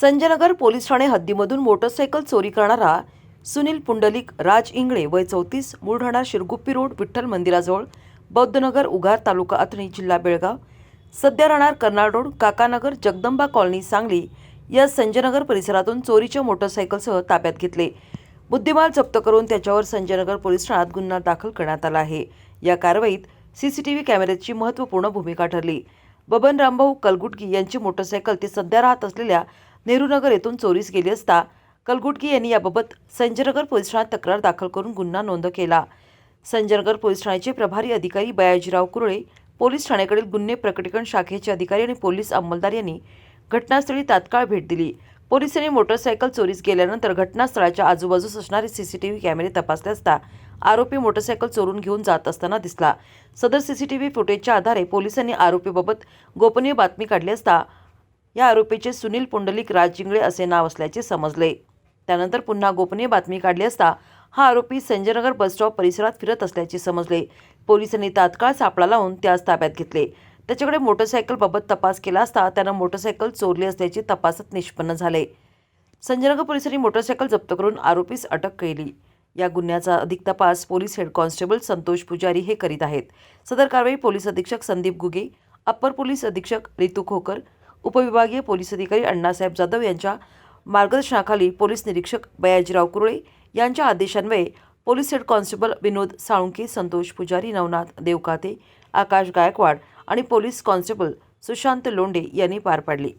Sanjaynagar police ठाणे हद्दीमधून motorcycle चोरी करणारा सुनील पुंडलिक राज इंगळे वय चौतीस मूळ राहणार शिरगुप्पी रोड विठ्ठल मंदिराजवळ बौद्धनगर उगार तालुका अथणी जिल्हा बेळगाव. सध्या राहणार कर्नाळ रोड काकानगर जगदंबा कॉलनी सांगली या संजयनगर परिसरातून चोरीच्या मोटरसायकलसह ताब्यात घेतले. बुद्धिमाल जप्त करून त्याच्यावर संजयनगर पोलीस ठाण्यात गुन्हा दाखल करण्यात आला आहे. या कारवाईत सीसीटीव्ही कॅमेऱ्याची महत्त्वपूर्ण भूमिका ठरली. बबन रामभाऊ कलगुटगी यांची मोटरसायकल ते सध्या राहत असलेल्या नेहरूनगर येथून चोरीस गेली असता कलगुटगी यांनी याबाबत संजयनगर पोलीस ठाण्यात तक्रार दाखल करून गुन्हा नोंद केला. संजयनगर पोलीस ठाण्याचे प्रभारी अधिकारी बयाजीराव कुरळे पोलीस ठाण्याकडील गुन्हे प्रकटीकरण शाखेचे अधिकारी आणि पोलीस अंमलदार यांनी घटनास्थळी तात्काळ भेट दिली. पोलिसांनी मोटरसायकल चोरीस गेल्यानंतर घटनास्थळाच्या आजूबाजूस असणारे सीसीटीव्ही कॅमेरे तपासले असता आरोपी मोटरसायकल चोरून घेऊन जात असताना दिसला. सदर सीसीटीव्ही फुटेजच्या आधारे पोलिसांनी आरोपीबाबत गोपनीय बातमी काढली असता या आरोपीचे सुनील पुंडलिक राजजिंगळे असे नाव असल्याचे समजले. त्यानंतर पुन्हा गोपनीय बातमी काढली असता हा आरोपी संजयनगर बसस्टॉप परिसरात फिरत असल्याचे समजले. पोलिसांनी तात्काळ सापळा लावून त्यास ताब्यात घेतले. त्याच्याकडे मोटरसायकलबाबत तपास केला असता त्यानं मोटरसायकल चोरली असल्याचे तपासात निष्पन्न झाले. संजयनगर पोलिसांनी मोटरसायकल जप्त करून आरोपीस अटक केली. या गुन्ह्याचा अधिक तपास पोलीस हेड कॉन्स्टेबल संतोष पुजारी हे करीत आहेत. सदर कारवाई पोलीस अधीक्षक संदीप गुगे अप्पर पोलीस अधीक्षक रितू खोकर उपविभागीय पोलीस अधिकारी अण्णासाहेब जाधव यांच्या मार्गदर्शनाखाली पोलीस निरीक्षक बयाजीराव कुरळे यांच्या आदेशान्वये police head constable Vinod Salunkhe Santosh Pujari Navnath Devkate आकाश गायकवाड आणि पोलीस कॉन्स्टेबल सुशांत लोंढे यांनी पार पाडली.